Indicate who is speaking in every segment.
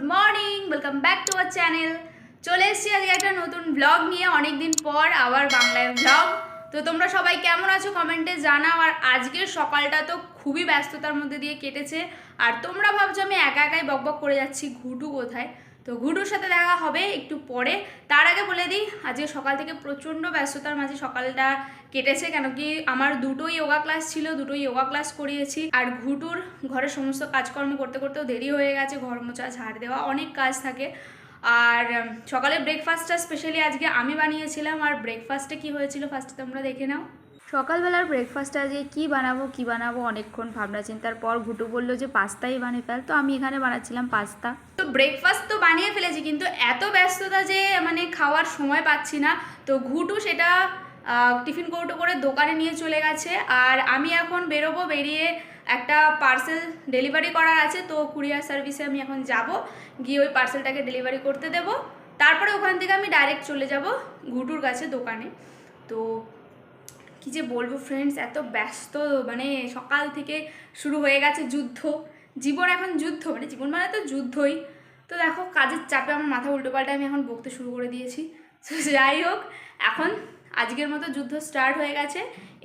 Speaker 1: Good morning welcome back to our channel চলে এসেছি আজকে একটা নতুন ব্লগ নিয়ে অনেক দিন পর আবার বাংলায় ব্লগ তো তোমরা সবাই কেমন আছো কমেন্টে জানাও। আর আজকের সকালটা তো খুবই ব্যস্ততার মধ্যে দিয়ে কেটেছে। আর তোমরা ভাবছ আমি একা একাই বকবক করে যাচ্ছি, ঘুটু কোথায়? তো ঘুটুর সাথে দেখা হবে একটু পরে। তার আগে বলে দিই, আজকে সকাল থেকে প্রচণ্ড ব্যস্ততার মাঝে সকালটা কেটেছে, কেন কি আমার দুটোই যোগা ক্লাস ছিল, দুটোই যোগা ক্লাস করিয়েছি। আর ঘুটুর ঘরের সমস্ত কাজকর্ম করতে করতেও দেরি হয়ে গেছে, ঘর মোচা ঝাড় দেওয়া, অনেক কাজ থাকে। আর সকালে ব্রেকফাস্টটা স্পেশালি আজকে আমি বানিয়েছিলাম। আর ব্রেকফাস্টে কি হয়েছিল ফার্স্টে তোমরা দেখে নাও। সকালবেলার ব্রেকফাস্টে আজকে কী বানাবো কী বানাবো, অনেকক্ষণ ভাবনা চিন্তার পর ঘুটু বলল যে পাস্তাই বানিয়ে ফেল। তো আমি এখানে বানাচ্ছিলাম পাস্তা। তো ব্রেকফাস্ট তো বানিয়ে ফেলেছি, কিন্তু এত ব্যস্ততা যে মানে খাওয়ার সময় পাচ্ছি না। তো ঘুটু সেটা টিফিন কৌটো করে দোকানে নিয়ে চলে গেছে। আর আমি এখন বেরোবো, বেরিয়ে একটা পার্সেল ডেলিভারি করার আছে। তো কুরিয়ার সার্ভিসে আমি এখন যাব, গিয়ে ওই পার্সেলটাকে ডেলিভারি করতে দেব। তারপরে ওখান থেকে আমি ডাইরেক্ট চলে যাব ঘুটুর কাছে দোকানে। তো কি যে বলব ফ্রেন্ডস এত ব্যস্ত মানে সকাল থেকে শুরু হয়ে গেছে যুদ্ধ। জীবন এখন যুদ্ধ মানে জীবন মানে তো যুদ্ধই। তো দেখো, কাজের চাপে আমার মাথা উল্টো পাল্টে আমি এখন বকতে শুরু করে দিয়েছি। তো যাই হোক, এখন আজকের মতো যুদ্ধ স্টার্ট হয়ে গেছে।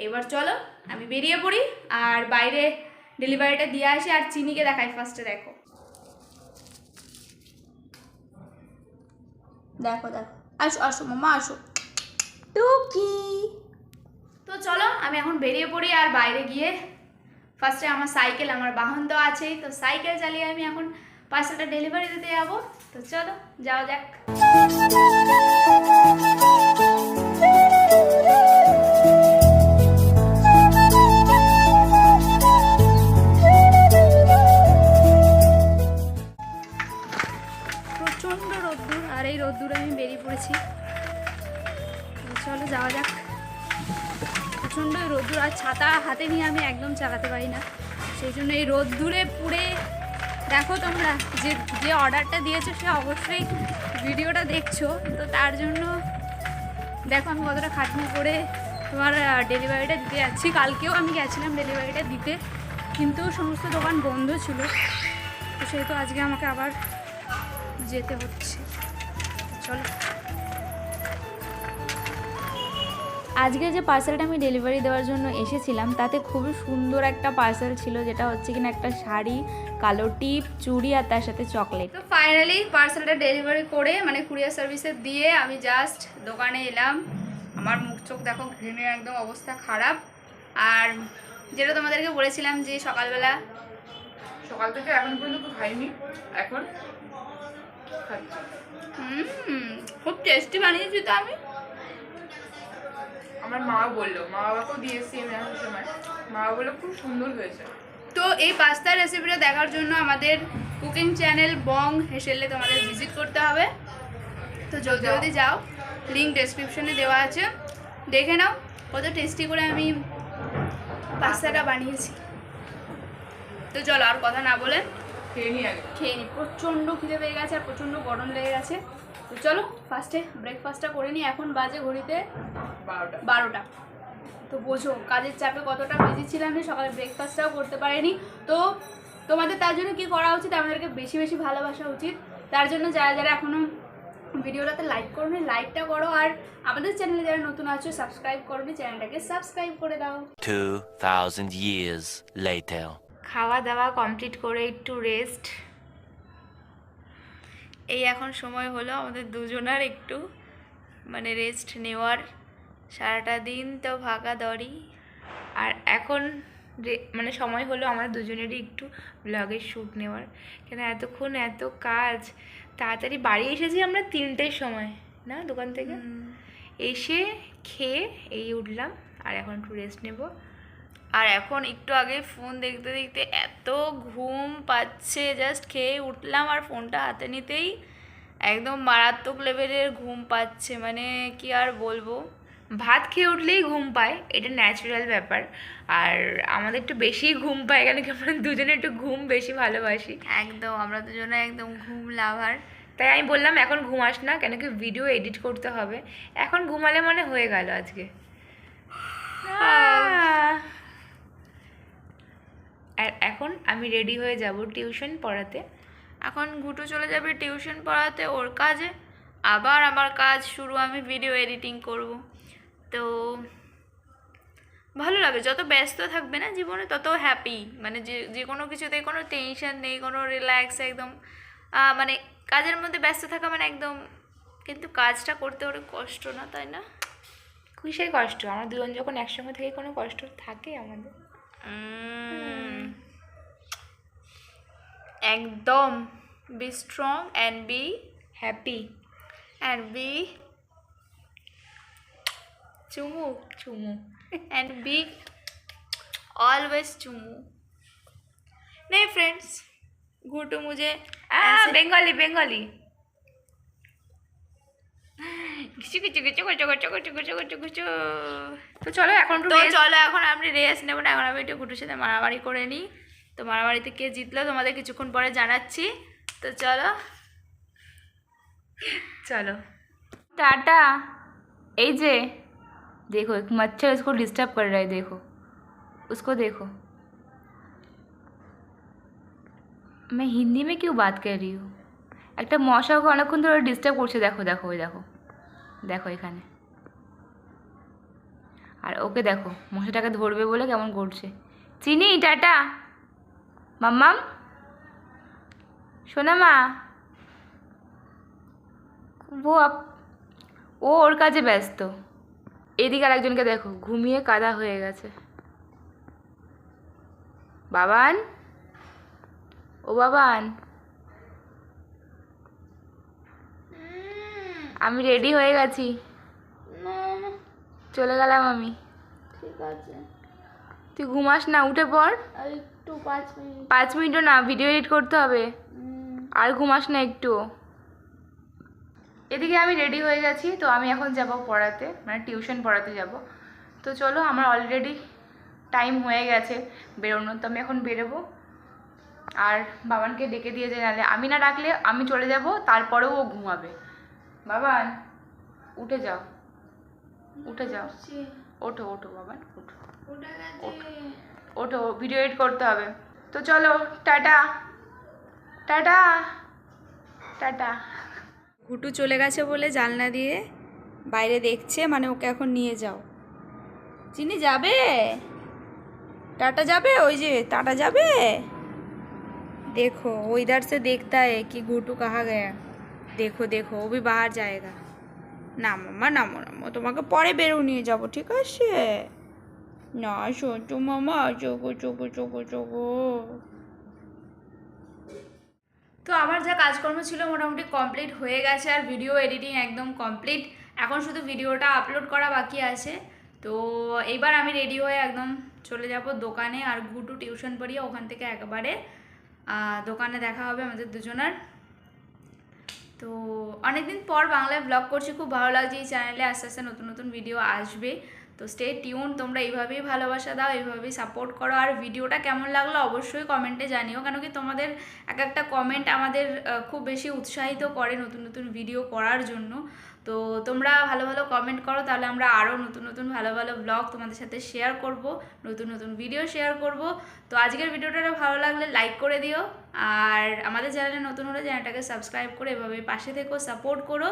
Speaker 1: এবার চলো, আমি বেরিয়ে পড়ি আর বাইরে ডেলিভারিটা দিয়ে আসি আর চিনিকে দেখাই ফার্স্টে দেখো। দেখো দেখো। আসো আসো, মামা, আসো। টুকি। তো চলো, আমি এখন বেরিয়ে পড়ি আর বাইরে গিয়ে। ফার্স্টে আমার সাইকেল আমার বাহন তো আছেই। তো সাইকেল চালিয়ে আমি এখন পার্সেলটা ডেলিভারি দিতে যাব। তো চলো, যাওয়া যাক। প্রচণ্ড রোদ্দুর, আর এই রোদ্দুরে আমি বেরিয়ে পড়েছি। চলো, যাওয়া যাক। প্রচণ্ড রোদ্দুর আর ছাতা হাতে নিয়ে আমি একদম চালাতে পারি না। সেই জন্য এই রোদ্দুরে পুড়ে দেখো তোমরা, যে যে অর্ডারটা দিয়েছ সে অবশ্যই ভিডিওটা দেখছ। তো তার জন্য দেখো আমি কতটা খাটনি করে তোমার ডেলিভারিটা দিতে যাচ্ছি। কালকেও আমি গেছিলাম ডেলিভারিটা দিতে, কিন্তু সমস্ত দোকান বন্ধ ছিল। তো সেহেতু আজকে আমাকে আবার যেতে হচ্ছে। চলো। আজকে যে পার্সেলটা আমি ডেলিভারি দেওয়ার জন্য এসেছিলাম তাতে খুবই সুন্দর একটা পার্সেল ছিল যেটা হচ্ছে কিনা একটা শাড়ি কালো টিপ চুড়ি আর তার সাথে চকলেট তো ফাইনালি পার্সেলটা ডেলিভারি করে মানে কুরিয়ার সার্ভিসে দিয়ে আমি জাস্ট দোকানে এলাম। আমার মুখ চোখ দেখো ঘেমে একদম অবস্থা খারাপ। আর যেটা তোমাদেরকে বলেছিলাম যে সকালবেলা
Speaker 2: সকাল থেকে এখন পর্যন্ত খাইনি এখন
Speaker 1: হুম খুব টেস্টি বানিয়েছি তো আমি।
Speaker 2: আমার মা বলল, মা বাবাকেও দিয়েছি আমি আসার সময়। মা বলল, খুব সুন্দর হয়েছে।
Speaker 1: তো এই পাস্তার রেসিপিটা দেখার জন্য আমাদের কুকিং চ্যানেল বং হেসেলে তোমাদের ভিজিট করতে হবে। তো জলদি জলদি যাও লিঙ্ক ডেসক্রিপশনে দেওয়া আছে। দেখে নাও, কত টেস্টি করে আমি পাস্তাটা বানিয়েছি। তো চলো আর কথা না বলে
Speaker 2: খেয়ে নি
Speaker 1: খেয়ে নিই প্রচণ্ড খিদে পেয়ে গেছে আর প্রচণ্ড গরম লেগে গেছে। তো চলো ফার্স্টে ব্রেকফাস্টটা করে নিই। এখন বাজে ঘড়িতে
Speaker 2: বারোটা।
Speaker 1: বারোটা। তো বোঝো কাজের চাপে কতটা বিজি ছিলাম যে সকালে ব্রেকফাস্টটাও করতে পারিনি। তো তোমাদের তার জন্য কি করা উচিত? আমাদেরকে বেশি বেশি ভালোবাসা উচিত। তার জন্য যারা যারা এখনও ভিডিওটাতে লাইক করো নি লাইকটা করো। আর আমাদের চ্যানেলে যারা নতুন আছো সাবস্ক্রাইব করবে চ্যানেলটাকে সাবস্ক্রাইব করে দাও।
Speaker 3: 2,000 years later.
Speaker 1: খাওয়া দাওয়া কমপ্লিট করে একটু রেস্ট এই এখন সময় হলো আমাদের দুজনার একটু মানে রেস্ট নেওয়ার। সারাটা দিন তো ফাঁকা দড়ি। আর এখন মানে সময় হলো আমাদের দুজনেরই একটু ব্লগের শ্যুট নেওয়ার। কেন এতক্ষণ এত কাজ। তাড়াতাড়ি বাড়ি এসেছি আমরা তিনটের সময় না দোকান থেকে? এসে খেয়ে এই উঠলাম আর এখন একটু রেস্ট নেব। আর এখন একটু আগে ফোন দেখতে দেখতে এত ঘুম পাচ্ছে জাস্ট খেয়ে উঠলাম আর ফোনটা হাতে নিতেই একদম মারাত্মক লেভেলের ঘুম পাচ্ছে। মানে কি আর বলব? ভাত খেয়ে উঠলেই ঘুম পায় এটা ন্যাচারাল ব্যাপার। আর আমাদের একটু বেশি ঘুম পায় কেন কি আমরা দুজনে একটু ঘুম বেশি ভালোবাসি। একদম আমরা দুজনে একদম ঘুম লাভার। তাই আমি বললাম এখন ঘুমাস না কেন কি ভিডিও এডিট করতে হবে। এখন ঘুমালে মানে হয়ে গেল আজকে। আহ। আর এখন আমি রেডি হয়ে যাব টিউশন পড়াতে। এখন ঘুটু চলে যাবে টিউশন পড়াতে ওর কাজে। আবার আমার কাজ শুরু আমি ভিডিও এডিটিং করব। তো ভালো লাগে যত ব্যস্ত থাকবে না জীবনে তত হ্যাপি মানে যে যে কোনো কিছুতে কোনো টেনশন নেই কোনো রিল্যাক্স একদম মানে কাজের মধ্যে ব্যস্ত থাকা মানে একদম কিন্তু কাজটা করতে অনেক কষ্ট না তাই না?
Speaker 2: কিসের কষ্ট? আমরা দুজন যখন একসঙ্গে থেকে কোনো কষ্ট থাকে আমাদের।
Speaker 1: একদম be strong and be
Speaker 2: happy
Speaker 1: and be চুমু
Speaker 2: চুমু
Speaker 1: and be always चुमू नहीं फ्रेंड्स घूटू मुझे ऐसे-
Speaker 2: বেঙ্গলি বেঙ্গলি তো চলো এখন একটু
Speaker 1: তো
Speaker 2: rest-
Speaker 1: চলো এখন আমি রেস্ট নেবো না এখন আমি একটু ঘুটুর সাথে মারামারি করে নিই তো মারামারিতে কে জিতলো তোমাদের কিছুক্ষণ পরে জানাচ্ছি তো চলো
Speaker 2: चलो टाटा এই যে देखो एक मच्छर इसको डिस्टर्ब कर रहा है देखो उसको देखो मैं हिंदी में क्यों बात कर रही हूँ একটা মশাকে অনেকক্ষণ ধরে ডিস্টার্ব করছে, দেখো দেখো, ওই দেখো দেখো এখানে। আর ওকে দেখো মশাটাকে ধরবে বলে কেমন করছে। চিনি, টাটা। মাম্মাম। শোনা মা ও ও ওর কাজে ব্যস্ত। এদিকে আরেকজনকে দেখো, ঘুমিয়ে কাদা হয়ে গেছে। বাবান? ও বাবান? আমি রেডি হয়ে গেছি। চলে গেলাম আমি।
Speaker 1: ঠিক আছে।
Speaker 2: তুই ঘুমাস না উঠে পড়।
Speaker 1: একটু পাঁচ মিনিট।
Speaker 2: পাঁচ মিনিটও না ভিডিও এডিট করতে হবে। আর ঘুমাস না একটু। এদিকে আমি রেডি হয়ে গেছি তো আমি এখন যাব পড়াতে মানে টিউশন পড়াতে যাব। তো চলো আমার অলরেডি টাইম হয়ে গেছে বেরোনোর তো আমি এখন বেরোবো। আর বাবানকে ডেকে দিয়ে যে নাহলে আমি না ডাকলে আমি চলে যাব তারপরেও ও ঘুমাবে। বাবান উঠে যাও। উঠে যাও। ওঠো ওঠো বাবান ওঠো। ওঠো ভিডিও এডিট করতে হবে। তো চলো টাটা। টাটা। টাটা।
Speaker 1: ঘুটু চলে গেছে বলে জানলা দিয়ে বাইরে দেখছে মানে ওকে এখন নিয়ে যাও। চিনি যাবে? টাটা যাবে? ওই যে টাটা যাবে? দেখো ওইদার সে দেখতে কি ঘুটু কাহা গয়া गया देखो देखो वो भी बाहर जाएगा নামো মা নামো নামো তোমাকে পরে বেরো নিয়ে যাবো ঠিক আছে না সন্টু মামা চোখো চোখো চোখো চোখো তো আমার যা কাজকর্ম ছিল মোটামুটি কমপ্লিট হয়ে গেছে আর ভিডিও এডিটিং একদম কমপ্লিট এখন শুধু ভিডিওটা আপলোড করা বাকি আছে তো এইবার আমি রেডি হয়ে একদম চলে যাব দোকানে আর ঘুটু টিউশন পড়িয়ে ওখান থেকে একবারে আহ, দোকানে দেখা হবে আমাদের দুজনার তো অনেকদিন পর বাংলায় ব্লগ করছি, খুব ভালো লাগছে এই চ্যানেলে আস্তে আস্তে নতুন নতুন ভিডিও আসবে। তো স্টে টিউন তোমরা এইভাবেই ভালোবাসা দাও, এইভাবেই সাপোর্ট করো। আর ভিডিওটা কেমন লাগল অবশ্যই কমেন্টে জানিও, কেন কি তোমাদের এক একটা কমেন্ট আমাদের খুব বেশি উৎসাহিত করে নতুন নতুন ভিডিও করার জন্য। তো তোমরা ভালো ভালো কমেন্ট করো, তাহলে আমরা আরও নতুন নতুন ভালো ভালো ব্লগ তোমাদের সাথে শেয়ার করব, নতুন নতুন ভিডিও শেয়ার করব। তো আজকের ভিডিওটা ভালো লাগলে লাইক করে দিও, আর আমাদের চ্যানেলে নতুন হলে চ্যানেলটাকে সাবস্ক্রাইব করে এভাবে পাশে থেকো সাপোর্ট করো।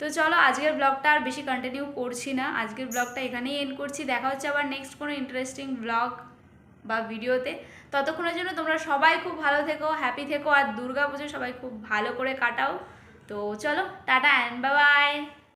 Speaker 1: তো চলো আজকের ব্লগটা আর বেশি কন্টিনিউ করছি না। আজকের ব্লগটা এখানেই এন্ড করছি। দেখা হচ্ছে আবার নেক্সট কোনো ইন্টারেস্টিং ব্লগ বা ভিডিওতে ততক্ষণের জন্য তোমরা সবাই খুব ভালো থেকো হ্যাপি থেকো। আর দুর্গা পুজো সবাই খুব ভালো করে কাটাও। তো চলো, টাটা অ্যান্ড বাই